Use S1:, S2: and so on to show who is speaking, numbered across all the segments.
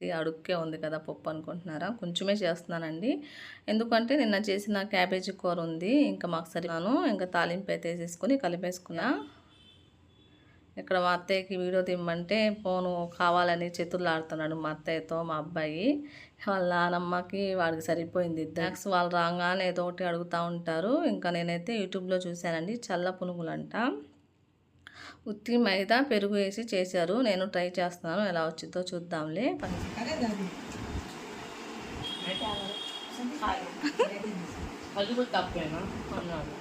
S1: అడుక్కే ఉంది కదా పప్పు అనుకుంటున్నారా? కొంచెమే చేస్తున్నానండి. ఎందుకంటే నిన్న చేసిన క్యాబేజీ కూర ఉంది. ఇంకా మాకు సరిగాను ఇంకా తాలింపు అయితే వేసేసుకొని కలిపేసుకున్నా. ఇక్కడ మా అత్తయ్యకి వీడియో తిమ్మంటే ఫోను కావాలని చేతులు ఆడుతున్నాడు మా అత్తయ్యతో మా అబ్బాయి. వాళ్ళ నానమ్మకి వాడికి సరిపోయింది డాక్స్ వాళ్ళు రాగానే ఏదో ఒకటి అడుగుతూ ఉంటారు. ఇంకా నేనైతే యూట్యూబ్లో చూశానండి. చల్ల పునుగులంట. ఉత్తి మైదా పెరుగు వేసి చేశారు నేను ట్రై చేస్తున్నాను ఎలా వచ్చిందో చూద్దాంలే
S2: అది కూడా తప్పేనా అన్నాడు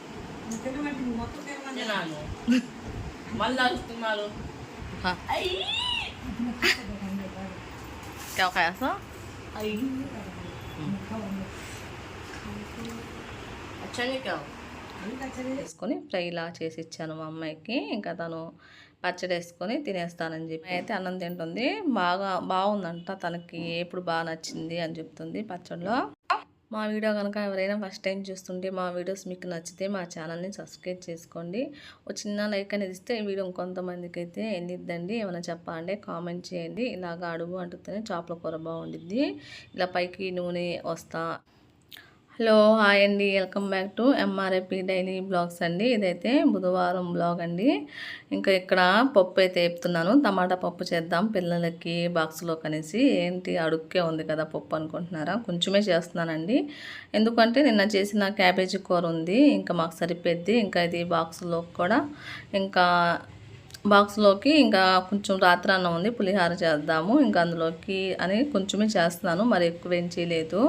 S2: తినాను మళ్ళీ అరుస్తున్నారు
S1: हाँ क्या खाया सा
S2: अच्छा नहीं क्या
S1: వేసుకొని ఫ్రై ఇలా చేసి ఇచ్చాను మా అమ్మాయికి. ఇంకా తను పచ్చడి వేసుకొని తినేస్తానని చెప్పి. అయితే అన్నం తింటుంది. బాగా బాగుందంట తనకి. ఎప్పుడు బాగా నచ్చింది అని చెప్తుంది పచ్చడిలో. మా వీడియో కనుక ఎవరైనా ఫస్ట్ టైం చూస్తుంటే మా వీడియోస్ మీకు నచ్చితే మా ఛానల్ని సబ్స్క్రైబ్ చేసుకోండి. ఒక చిన్న లైక్ అనేది ఇస్తే ఈ వీడియో ఇంకొంతమందికి అయితే ఎండిద్దండి ఏమైనా చెప్పాలంటే కామెంట్ చేయండి. ఇలాగ అడుగు అంటుతేనే చేపల కూర బాగుండిద్ది. ఇలా పైకి నూనె వస్తా హలో హాయ్ అండి. Welcome back to MRIP daily blogs అండి. ఇదైతే బుధవారం బ్లాగ్ అండి. ఇంకా ఇక్కడ పప్పు అయితే వేపుతున్నాను. టమాటా పప్పు చేద్దాం పిల్లలకి బాక్స్లో కనేసి ఏంటి అడుక్కే ఉంది కదా పప్పు అనుకుంటున్నారా? కొంచెమే చేస్తున్నానండి. ఎందుకంటే నిన్న చేసిన క్యాబేజీ కూర ఉంది. ఇంకా మాకు సరిపోద్ది. ఇంకా ఇది బాక్స్లో కూడా. ఇంకా బాక్స్లోకి ఇంకా కొంచెం రాత్రి అన్నం ఉంది. పులిహార చేద్దాము. ఇంకా అందులోకి అని కొంచెమే చేస్తున్నాను. మరి ఎక్కువ ఏం చేయలేదు.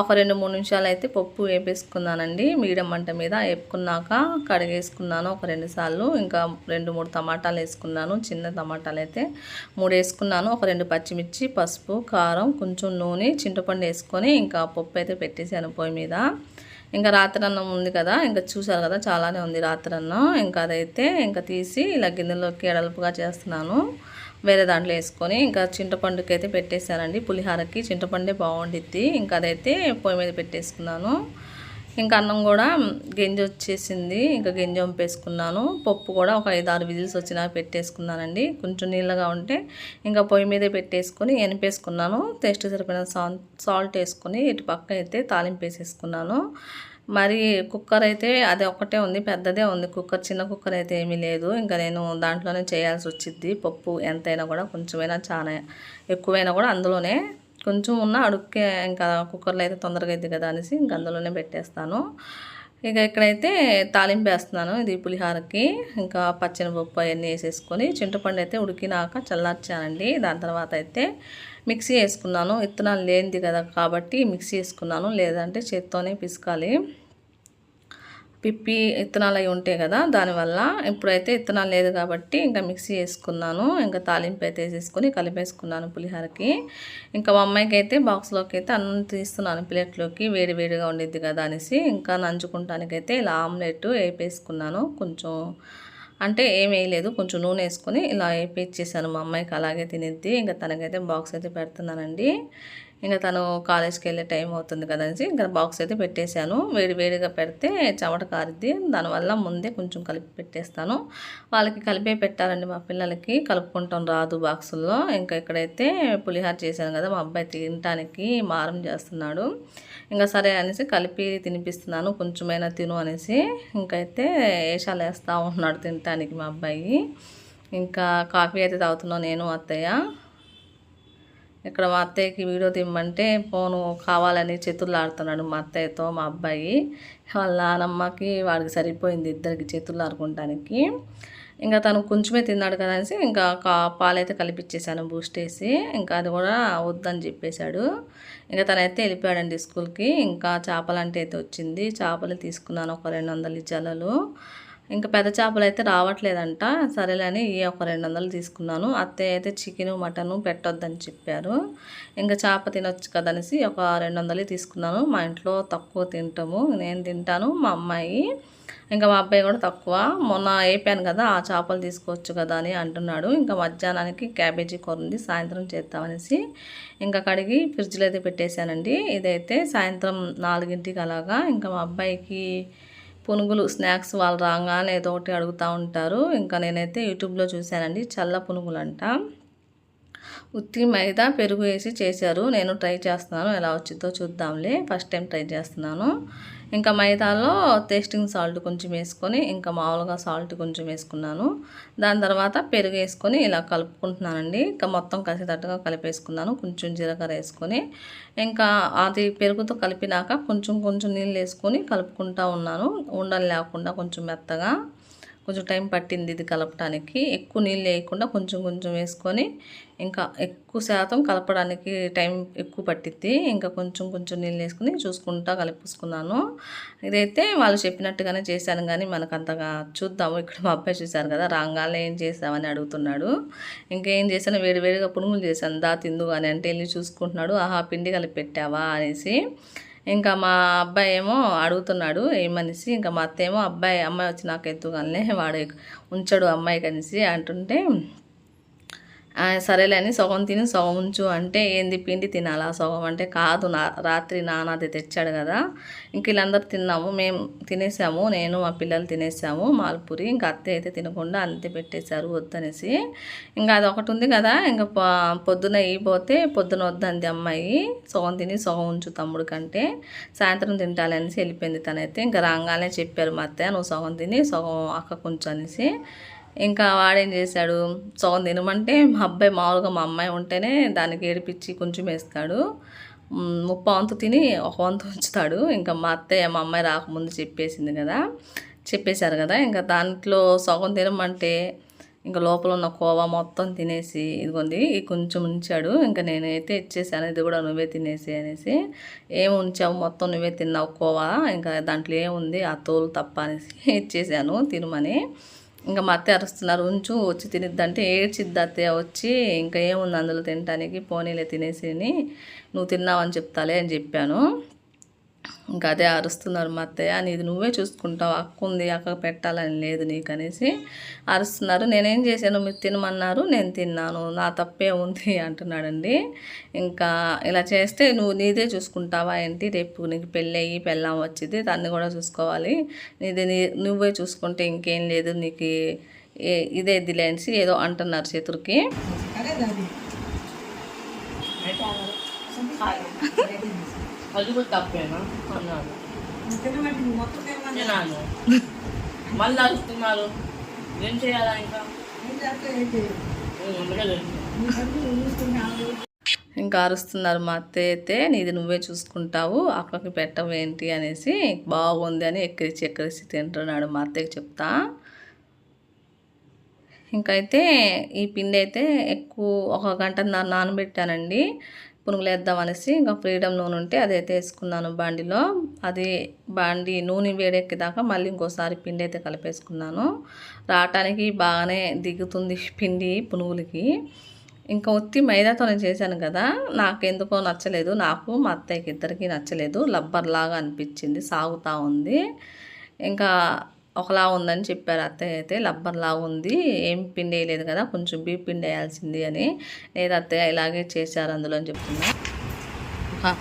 S1: ఒక రెండు మూడు నిమిషాలు అయితే పప్పు వేపేసుకున్నానండి. మీడియం మంట మీద వేపుకున్నాక కడిగేసుకున్నాను ఒక రెండు సార్లు. ఇంకా రెండు మూడు టమాటాలు వేసుకున్నాను. చిన్న టమాటాలు అయితే మూడు వేసుకున్నాను. ఒక రెండు పచ్చిమిర్చి పసుపు కారం కొంచెం నూనె చింతపండు వేసుకొని ఇంకా పప్పు అయితే పెట్టేసాను పొయ్యి మీద. ఇంకా రాత్రి అన్నం ఉంది కదా ఇంకా చూసారు కదా చాలానే ఉంది రాత్రి అన్నం. ఇంకా అదైతే ఇంకా తీసి ఇలా గిన్నెలోకి ఎడల్పుగా చేస్తున్నాను. వేరే దాంట్లో వేసుకొని ఇంకా చింతపండుకి అయితే పెట్టేశానండి. పులిహారకి చింతపండే బాగుండిద్ది. ఇంకా అదైతే పొయ్యి మీద పెట్టేసుకున్నాను. ఇంకా అన్నం కూడా గింజ వచ్చేసింది. ఇంకా గింజ వంపేసుకున్నాను. పప్పు కూడా ఒక ఐదు ఆరు విజిల్స్ వచ్చినా పెట్టేసుకున్నానండి. కొంచెం నీళ్ళగా ఉంటే ఇంకా పొయ్యి మీదే పెట్టేసుకొని ఎనిపేసుకున్నాను. టేస్ట్ సరిపోయిన సాల్ట్ వేసుకొని ఇటు పక్క అయితే తాలింపు వేసేసుకున్నాను. మరి కుక్కర్ అయితే అది ఒకటే ఉంది పెద్దదే ఉంది. కుక్కర్ చిన్న కుక్కర్ అయితే ఏమీ లేదు. ఇంకా నేను దాంట్లోనే చేయాల్సి వచ్చింది పప్పు ఎంతైనా కూడా కొంచెమైనా చాలా ఎక్కువైనా కూడా అందులోనే కొంచెం ఉన్న అడుక్కే ఇంకా కుక్కర్లో అయితే తొందరగా అయింది కదా అనేసి ఇంకా అందులోనే పెట్టేస్తాను. ఇక ఇక్కడైతే తాలింపు వేస్తున్నాను. ఇది పులిహారకి. ఇంకా పప్పు అవన్నీ వేసేసుకొని చింతపండు అయితే ఉడికినాక చల్లార్చానండి. దాని తర్వాత అయితే మిక్సీ వేసుకున్నాను. విత్తనాలు లేనిది కదా కాబట్టి మిక్సీ వేసుకున్నాను. లేదంటే చేత్తోనే పిసకాలి. పిప్పి ఇత్తనాలు అవి ఉంటాయి కదా దానివల్ల ఇప్పుడైతే ఇత్తనాలు లేదు కాబట్టి ఇంకా మిక్సీ వేసుకున్నాను ఇంకా తాలింపు అయితే వేసేసుకొని కలిపేసుకున్నాను పులిహోరకి. ఇంకా మా అమ్మాయికి అయితే బాక్స్లోకి అయితే అన్నం తీస్తున్నాను ప్లేట్లోకి వేడి వేడిగా ఉండిద్ది కదా అనేసి. ఇంకా నంచుకుంటానికైతే ఇలా ఆమ్లెట్ వేపేసుకున్నాను. కొంచెం అంటే ఏం వేయలేదు కొంచెం నూనె వేసుకొని ఇలా వేపించేసాను మా అమ్మాయికి అలాగే తినిద్ది. ఇంకా తనకైతే బాక్స్ అయితే పెడుతున్నానండి. ఇంకా తను కాలేజ్కి వెళ్ళే టైం అవుతుంది కదనేసి ఇంకా బాక్స్ అయితే పెట్టేశాను. వేడి వేడిగా పెడితే చెమట కారిద్ది. దానివల్ల ముందే కొంచెం కలిపి పెట్టేస్తాను. వాళ్ళకి కలిపే పెట్టాలండి మా పిల్లలకి. కలుపుకుంటాం రాదు బాక్సుల్లో. ఇంకా ఇక్కడైతే పులిహార చేశాను కదా మా అబ్బాయి తినటానికి మారం చేస్తున్నాడు. ఇంకా సరే అనేసి కలిపి తినిపిస్తున్నాను. కొంచెమైనా తిను అనేసి. ఇంకైతే వేషాలు వేస్తూ ఉంటున్నాడు తినటానికి మా అబ్బాయి. ఇంకా కాఫీ అయితే తాగుతున్నాను నేను అత్తయ్య. ఇక్కడ మా అత్తయ్యకి వీడియో తీయమంటే ఫోను కావాలని చేతులు ఆడుతున్నాడు మా అత్తయ్యతో మా అబ్బాయి. వాళ్ళ నానమ్మకి వాడికి సరిపోయింది ఇద్దరికి చేతులు ఆడుకోవడానికి ఇంకా తను కొంచెమే తిన్నాడు కదా అనేసి ఇంకా కా పాలైతే కలిపిచ్చేసాను బూస్ట్ వేసి. ఇంకా అది కూడా వద్దని చెప్పేశాడు. ఇంకా తనైతే వెళ్ళిపోయాడండి స్కూల్కి. ఇంకా చేపలంటే అయితే వచ్చింది. చేపలు తీసుకున్నాను ఒక రెండు వందల జలలు ఇంకా పెద్ద చేపలు అయితే రావట్లేదంట సరేలేని ఈ ఒక రెండు వందలు తీసుకున్నాను. అత్తయ్య అయితే చికెను మటను పెట్టొద్దని చెప్పారు. ఇంకా చేప తినొచ్చు కదనేసి ఒక రెండు వందలు తీసుకున్నాను. మా ఇంట్లో తక్కువ తింటాము. నేను తింటాను మా అమ్మాయి. ఇంకా మా అబ్బాయి కూడా తక్కువ. మొన్న అయిపోయాను కదా ఆ చేపలు తీసుకోవచ్చు కదా అని అంటున్నాడు. ఇంకా మధ్యాహ్నానికి క్యాబేజీ కూర ఉంది సాయంత్రం చేద్దామనేసి ఇంకా కడిగి ఫ్రిడ్జ్లో అయితే పెట్టేశానండి. ఇదైతే సాయంత్రం నాలుగింటికి అలాగా. ఇంకా మా అబ్బాయికి పునుగులు స్నాక్స్ వాళ్ళు రాగానే ఏదో ఒకటి అడుగుతూ ఉంటారు. ఇంకా నేనైతే యూట్యూబ్లో చూశానండి చల్ల పునుగులు అంట ఉత్తి మైదా పెరుగు వేసి చేశారు. నేను ట్రై చేస్తున్నాను ఎలా వచ్చిందో చూద్దాంలే. ఫస్ట్ టైం ట్రై చేస్తున్నాను. ఇంకా మైదాలో టేస్టింగ్ సాల్ట్ కొంచెం వేసుకొని ఇంకా మామూలుగా సాల్ట్ కొంచెం వేసుకున్నాను. దాని తర్వాత పెరుగు వేసుకొని ఇలా కలుపుకుంటున్నానండి. ఇంకా మొత్తం కలిసేటట్టుగా కలిపేసుకున్నాను. కొంచెం జీలకర్ర వేసుకొని ఇంకా అది పెరుగుతో కలిపినాక కొంచెం కొంచెం నీళ్ళు వేసుకొని కలుపుకుంటా ఉన్నాను. ఉండలు లేకుండా కొంచెం మెత్తగా. కొంచెం టైం పట్టింది ఇది కలపడానికి ఎక్కువ నీళ్ళు వేయకుండా కొంచెం కొంచెం వేసుకొని ఇంకా ఎక్కువ శాతం కలపడానికి టైం ఎక్కువ పట్టిద్ది. ఇంకా కొంచెం కొంచెం నీళ్ళు వేసుకుని చూసుకుంటా కలిపేసుకున్నాను. ఇదైతే వాళ్ళు చెప్పినట్టుగానే చేశాను కానీ మనకు అంతగా చూద్దాము. ఇక్కడ మా అబ్బాయి చూశారు కదా రాగానే ఏం చేసామని అడుగుతున్నాడు. ఇంకేం చేశాను? వేడి వేడిగా పునుగులు చేశాను. దా తిందు అని అంటే వెళ్ళి చూసుకుంటున్నాడు. ఆహా పిండి కలిపి పెట్టావా అనేసి. ఇంకా మా అబ్బాయి ఏమో అడుగుతున్నాడు ఏమనేసి ఇంకా మా అత్త ఏమో అబ్బాయి అమ్మాయి వచ్చి నాకు ఎత్తుగానే వాడు ఉంచాడు అమ్మాయికి అనేసి అంటుంటే సరేలేని సగం తిని సగం ఉంచు అంటే ఏంది పిండి తినాలా? సగం అంటే కాదు నా రాత్రి నాన్న అది తెచ్చాడు కదా. ఇంక వీళ్ళందరూ తిన్నాము మేము తినేసాము నేను మా పిల్లలు తినేసాము మాల్పూరి ఇంకా అత్తే అయితే తినకుండా అంతే పెట్టేశారు వద్దనేసి. ఇంకా అది ఒకటి ఉంది కదా ఇంకా పొద్దున ఇయిపోతే పొద్దున వద్దంది అమ్మాయి. సగం తిని సగం ఉంచు తమ్ముడు కంటే. సాయంత్రం తింటాలనేసి వెళ్ళిపోయింది తనైతే. ఇంకా రాగానే చెప్పారు మా అత్తయ్య నువ్వు సగం తిని సగం అక్క కొంచెం అనేసి. ఇంకా వాడేం చేశాడు? సగం తినమంటే మా అబ్బాయి మామూలుగా మా అమ్మాయి ఉంటేనే దానికి ఏడిపించి కొంచెం వేస్తాడు. ముప్ప వంతు తిని ఒక వంతు ఉంచుతాడు. ఇంకా మా అత్తయ్య మా అమ్మాయి రాకముందు చెప్పేసింది కదా. చెప్పేశారు కదా. ఇంకా దాంట్లో సగం తినమంటే ఇంకా లోపల ఉన్న కోవా మొత్తం తినేసి ఇదిగోంది ఈ కొంచెం ఉంచాడు. ఇంకా నేనైతే ఇచ్చేసాను. ఇది కూడా నువ్వే తినేసి అనేసి. ఏం ఉంచావు? మొత్తం నువ్వే తిన్నావు కోవా? ఇంకా దాంట్లో ఏముంది? ఆ తోలు తప్ప అనేసి ఇచ్చేసాను తినమని. ఇంకా మా అత్తే అరుస్తున్నారు ఉంచు వచ్చి తినిద్దంటే ఏడ్చిద్ది అత్తయ్య వచ్చి ఇంకా ఏముంది అందులో తినటానికి పోనీలే తినేసి నువ్వు తిన్నావని చెప్తాలే అని చెప్పాను. ఇంకా అదే అరుస్తున్నారు మా అత్తయ్య. నీది నువ్వే చూసుకుంటావు. అక్క ఉంది అక్క పెట్టాలని లేదు నీకు అనేసి అరుస్తున్నారు. నేనేం చేశాను? మీరు తినమన్నారు నేను తిన్నాను. నా తప్పే ఉంది అంటున్నాడండి. ఇంకా ఇలా చేస్తే నువ్వు నీదే చూసుకుంటావా ఏంటి? రేపు నీకు పెళ్ళి అయ్యి పెళ్ళాం వచ్చింది దాన్ని కూడా చూసుకోవాలి. నీది నీ నువ్వే చూసుకుంటే ఇంకేం లేదు నీకు ఇదే దిలేసి ఏదో అంటున్నారు చేతురికి
S2: అది కూడా తప్పేనా? అన్నాడు. తినాను మళ్ళీ అరుస్తున్నారు ఏం చేయాలా ఇంకా.
S1: ఇంకా అరుస్తున్నారు మా అత్తయ్య అయితే నీది నువ్వే చూసుకుంటావు అక్కకి పెట్టవేంటి అనేసి బాగుంది అని ఎక్కిరిచి ఎక్కిరిచి తింటున్నాడు మా అత్తయ్యకి చెప్తా. ఇంకైతే ఈ పిండి అయితే ఎక్కువ ఒక గంటన్నర నానబెట్టానండి. పునుగులు వేద్దాం అనేసి ఇంకా ఫ్రీడమ్ నూనె ఉంటే అదైతే వేసుకున్నాను బాండిలో. అది బాండి నూనె వేడెక్కేదాకా మళ్ళీ ఇంకోసారి పిండి అయితే కలిపేసుకున్నాను. రావటానికి బాగానే దిగుతుంది పిండి పునుగులకి. ఇంకా ఉత్తి మైదాతోనే చేశాను కదా నాకు ఎందుకో నచ్చలేదు. నాకు మా అత్తయ్యకి ఇద్దరికి నచ్చలేదు. లబ్బర్లాగా అనిపించింది సాగుతూ ఉంది. ఇంకా ఒకలా ఉందని చెప్పారు అత్తయ్య అయితే లబ్బర్ లాగా ఉంది ఏం పిండి వేయలేదు కదా కొంచెం బీ పిండి వేయాల్సింది అని లేదు అత్తయ్య ఇలాగే చేశారు అందులో అని చెప్తున్నా హా.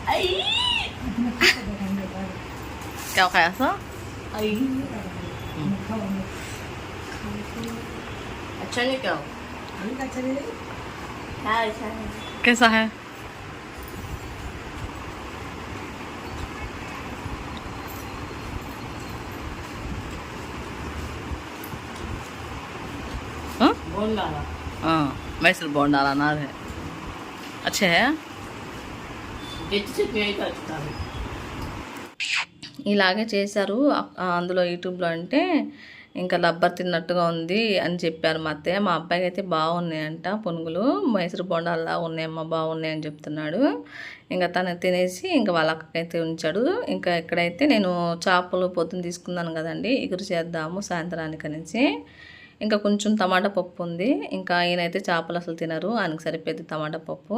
S1: क्या खाया था
S2: अच्छा नहीं क्या हाँ अच्छा है
S1: कैसा है हाँ
S2: बोल रहा
S1: हाँ मैसूर बॉन्ड डाला ना है अच्छे है
S2: जित से यही करता है
S1: ఇలాగే చేశారు అ- అందులో యూట్యూబ్లో అంటే ఇంకా లబ్బర్ తిన్నట్టుగా ఉంది అని చెప్పారు మా అత్తయ్య మా అబ్బాయికి అయితే బాగున్నాయంట పునుగులు మైసూరు బొండాల్లా ఉన్నాయమ్మా బాగున్నాయి అని చెప్తున్నాడు ఇంకా తను తినేసి ఇంకా వాళ్ళ అక్కకైతే ఉంచాడు ఇంకా ఇక్కడైతే నేను చేపలు పొద్దున్న తీసుకున్నాను కదండి ఇగురు చేద్దాము సాయంత్రానికి అనేసి ఇంకా కొంచెం టమాటా పప్పు ఉంది. ఇంకా ఈయనైతే చేపలు అసలు తినరు. ఆయనకు సరిపోయేది టమాటా పప్పు.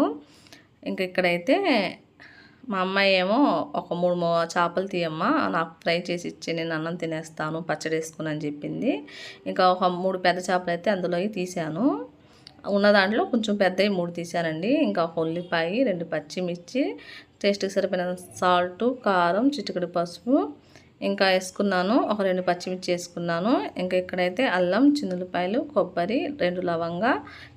S1: ఇంకా ఇక్కడైతే మా అమ్మాయి ఏమో ఒక మూడు చేపలు తీయమ్మా నాకు ఫ్రై చేసి ఇచ్చి నేను అన్నం తినేస్తాను పచ్చడి వేసుకుని అని చెప్పింది. ఇంకా ఒక మూడు పెద్ద చేపలు అయితే అందులోకి తీశాను. ఉన్న దాంట్లో కొంచెం పెద్దవి మూడు తీసానండి ఇంకా ఒక ఉల్లిపాయ రెండు పచ్చిమిర్చి టేస్ట్కి సరిపోయిన సాల్ట్ కారం చిటికడి పసుపు ఇంకా వేసుకున్నాను. ఒక రెండు పచ్చిమిర్చి వేసుకున్నాను. ఇంకా ఇక్కడైతే అల్లం చిన్నులపాయలు కొబ్బరి రెండు లవంగా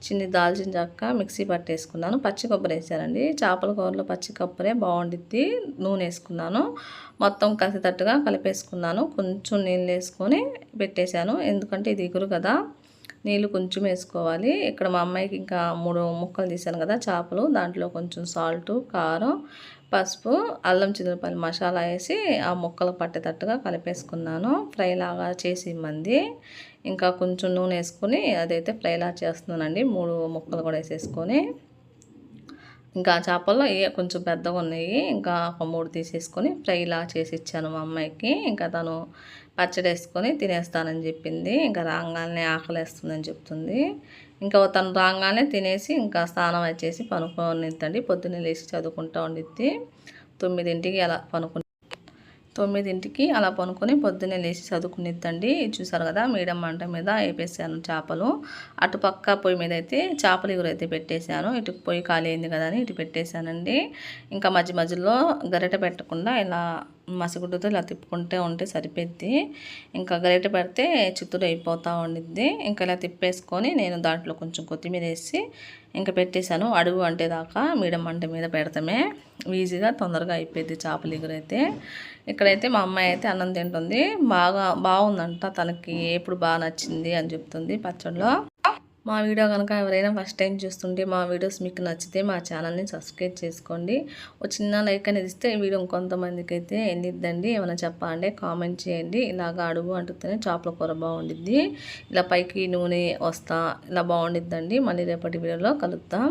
S1: చిన్ని దాల్చిన చెక్క మిక్సీ పట్టేసుకున్నాను. పచ్చి కొబ్బరి వేసానండి. చేపల కూరలో పచ్చి కొబ్బరే బాగుండిద్ది. నూనె వేసుకున్నాను. మొత్తం కలిసేటట్టుగా కలిపేసుకున్నాను. కొంచెం నీళ్ళు వేసుకొని పెట్టేశాను. ఎందుకంటే ఇది ఎగురు కదా. నీళ్ళు కొంచెం వేసుకోవాలి. ఇక్కడ మా అమ్మాయికి ఇంకా మూడు ముక్కలు తీసాను కదా చేపలు. దాంట్లో కొంచెం సాల్ట్ కారం పసుపు అల్లం చిన్నపల్లి మసాలా వేసి ఆ ముక్కలు పట్టేటట్టుగా కలిపేసుకున్నాను. ఫ్రైలాగా చేసి ఇమ్మంది. ఇంకా కొంచెం నూనె వేసుకొని అదైతే ఫ్రైలా చేస్తున్నానండి. మూడు ముక్కలు కూడా వేసేసుకొని. ఇంకా చేపల్లో ఏ కొంచెం పెద్దగా ఉన్నాయి. ఇంకా ఒక మూడు తీసేసుకొని ఫ్రైలా చేసి ఇచ్చాను మా అమ్మాయికి. ఇంకా తను పచ్చడి వేసుకొని తినేస్తానని చెప్పింది. ఇంకా రాగానే ఆకలేస్తుందని చెప్తుంది. ఇంకా తను రాగానే తినేసి ఇంకా స్నానం వచ్చేసి పనుకోనిద్దండి. పొద్దున్నే లేచి చదువుకుంటూ ఉండిద్ది. తొమ్మిదింటికి అలా పనుకుని తొమ్మిదింటికి అలా పనుకొని పొద్దున్నే లేచి చదువుకునిద్దండి. చూసారు కదా మీడియం మంట మీద వేపేసాను చేపలు. అటుపక్క పొయ్యి మీద అయితే చేపల ఎగురైతే పెట్టేశాను. ఇటు పొయ్యి ఖాళీ అయింది కదా అని ఇటు పెట్టేశానండి. ఇంకా మధ్య మధ్యలో గరిట పెట్టకుండా ఇలా మసిగుడ్డుతో ఇలా తిప్పుకుంటే ఉంటే సరిపోద్ది. ఇంకా గరిట పెడితే చిత్తూరు అయిపోతూ ఉండిద్ది. ఇంకా ఇలా తిప్పేసుకొని నేను దాంట్లో కొంచెం కొత్తిమీర వేసి ఇంకా పెట్టేశాను. అడుగు అంటే దాకా మీడియం మంట మీద పెడతామే. ఈజీగా తొందరగా అయిపోయింది చేపల ఎగురు ఇక్కడైతే మా అమ్మాయి అయితే అన్నం తింటుంది. బాగా బాగుందంట. తనకి ఎప్పుడు బాగా నచ్చింది అని చెప్తుంది పచ్చడిలో మా వీడియో కనుక ఎవరైనా ఫస్ట్ టైం చూస్తుంటే మా వీడియోస్ మీకు నచ్చితే మా ఛానల్ని సబ్స్క్రైబ్ చేసుకోండి. ఒక చిన్న లైక్ అనేది ఇస్తే ఈ వీడియో ఇంకొంతమందికి అయితే ఎండిద్దండి ఏమైనా చెప్పాలంటే కామెంట్ చేయండి. ఇలాగ అడుగు అంటుతేనే చేపల కూర బాగుండిద్ది. ఇలా పైకి నూనె వస్తా ఇలా బాగుండిద్దండి. మళ్ళీ రేపటి వీడియోలో కలుద్దాం.